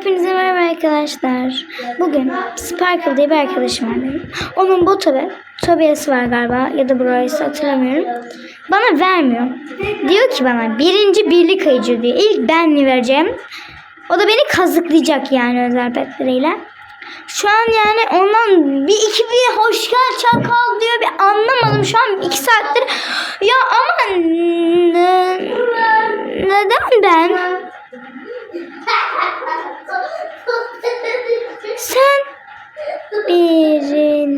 Hepinize merhaba arkadaşlar. Bugün Sparkle diye bir arkadaşım var benim. Onun botu ve Tobias var galiba ya da Bryce'ı hatırlamıyorum. Bana vermiyor. Diyor ki bana birinci birlik ayıcı diyor. İlk ben mi vereceğim? O da beni kazıklayacak yani özel petleriyle. Şu an yani ondan bir iki bir hoş gel çakal diyor bir anlamadım şu an iki saattir. Ya ama ne- neden ben? Sen birinci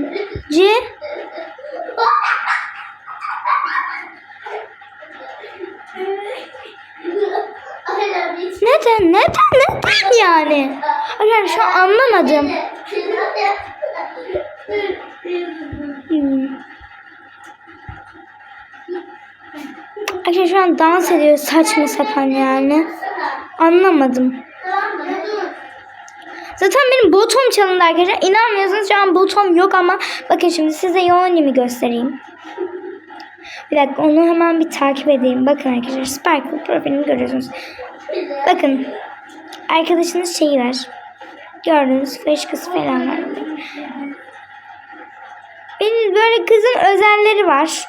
neden neden neden yani? Hayır şu an anlamadım. Arkadaşlar şu an dans ediyor saçma sapan yani. Anlamadım. Zaten benim botum çalındı arkadaşlar. İnanmıyorsanız şu an botum yok ama bakın şimdi size Yoni'mi göstereyim. Bir dakika onu hemen bir takip edeyim. Bakın arkadaşlar Sparkle profilini görüyorsunuz. Bakın arkadaşınız şeyi var. Gördüğünüz fışkısı falan var. Benim böyle kızın özelleri var.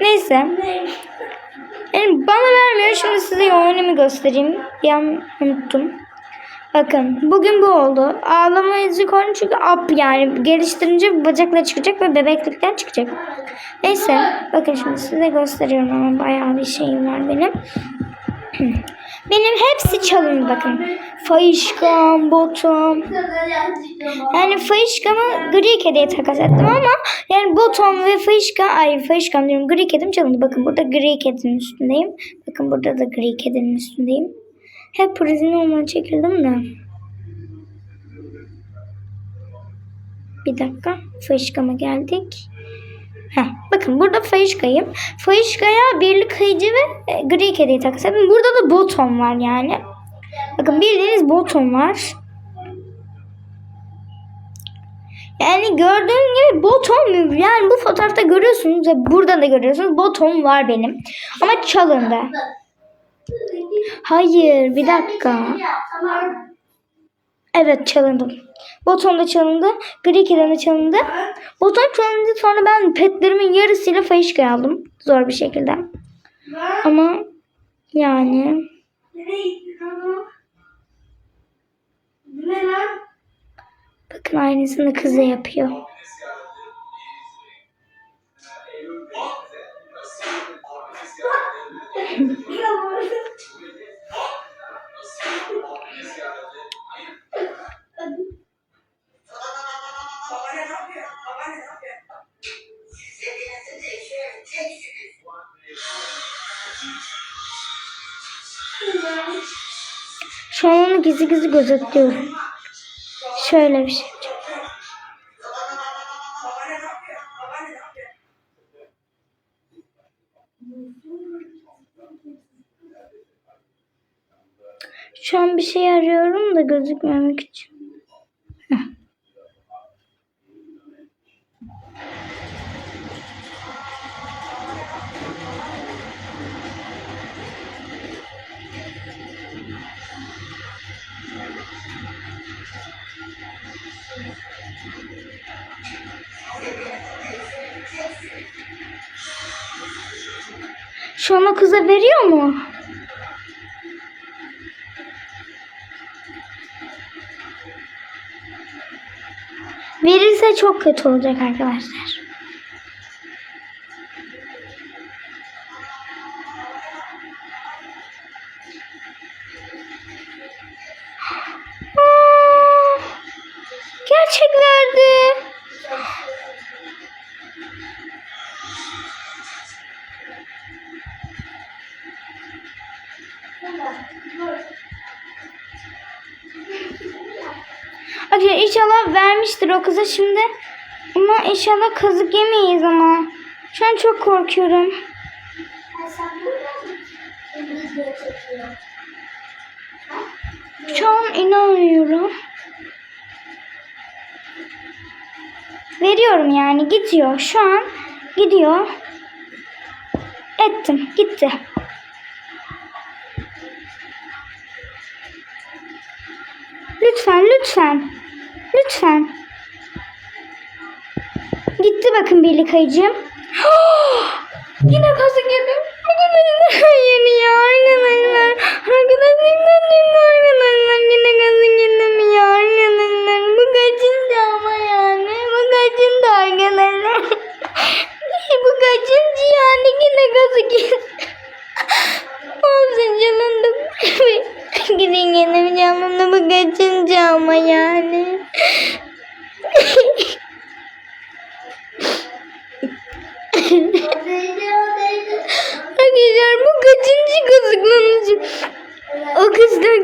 Neyse. Yani bana vermiyor. Şimdi size Yoni'mi göstereyim. Bir unuttum. Bakın bugün bu oldu. Ağlama izi koydum çünkü up yani geliştirince bacakları çıkacak ve bebeklikten çıkacak. Neyse bakın şimdi size gösteriyorum ama bayağı bir şeyim var benim. Benim hepsi çalındı bakın. Fayışkam, botum. Yani fayışkamı gri kediye takas ettim ama yani botom ve fayışka, ay fayışkam diyorum gri kedim çalındı. Bakın burada gri kedinin üstündeyim. Bakın burada da gri kedinin üstündeyim. Hep prizin olmaya çekildim de. Bir dakika. Fayışkama geldik. Heh, bakın burada fayışkayım. Fayışkaya birlik kayıcı ve e, gri kediyi takas ettim. Burada da botom var yani. Bakın bildiğiniz botom var. Yani gördüğün gibi botom yani bu fotoğrafta görüyorsunuz ve burada da görüyorsunuz botom var benim. Ama çalındı. Hayır bir dakika. Evet çalındı. Botom da çalındı. Gri keden de çalındı. Botom çalındı sonra ben petlerimin yarısıyla fayışka aldım. Zor bir şekilde. Ama yani bakın aynısını kız da yapıyor. Şu an onu gizli gizli gözetliyorum. Şöyle bir şey. Şu an bir şey arıyorum da gözükmemek için. Şu an o kıza veriyor mu? Verirse çok kötü olacak arkadaşlar. Arkadaşlar inşallah vermiştir o kıza şimdi. Ama inşallah kazık yemeyiz ama. Şu an çok korkuyorum. Şu an inanmıyorum. Veriyorum yani gidiyor. Şu an gidiyor. Ettim. Gitti. Lütfen lütfen. Lütfen. Gitti bakın birlik ayıcım. Yine kazık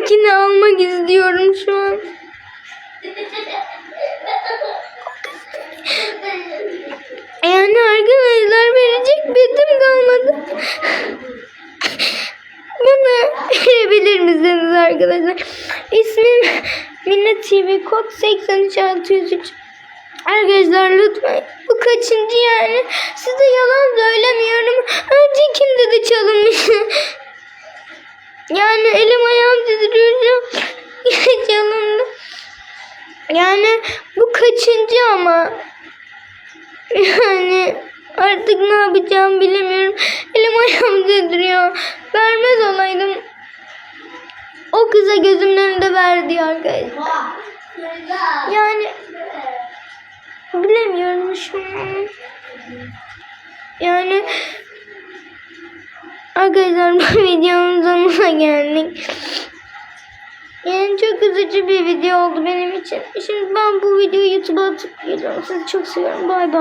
kızdakini almak istiyorum şu an. Yani arkadaşlar verecek betim kalmadı. Bana verebilir misiniz arkadaşlar? İsmim Minne TV kod 83603. Arkadaşlar lütfen bu kaçıncı yani? Size yalan söylemiyorum. Öncekinde de çalınmış. Yani elim ayağım titriyor. Çalındı. Yani bu kaçıncı ama? Yani artık ne yapacağımı bilemiyorum. Elim ayağım titriyor. Vermez olaydım. O kıza gözümün önünde verdi arkadaşlar. Yani bilemiyorum şu an. Yani arkadaşlar bu videonun sonuna geldik. Yani çok üzücü bir video oldu benim için. Şimdi ben bu videoyu YouTube'a atıp geliyorum. Sizi çok seviyorum. Bay bay.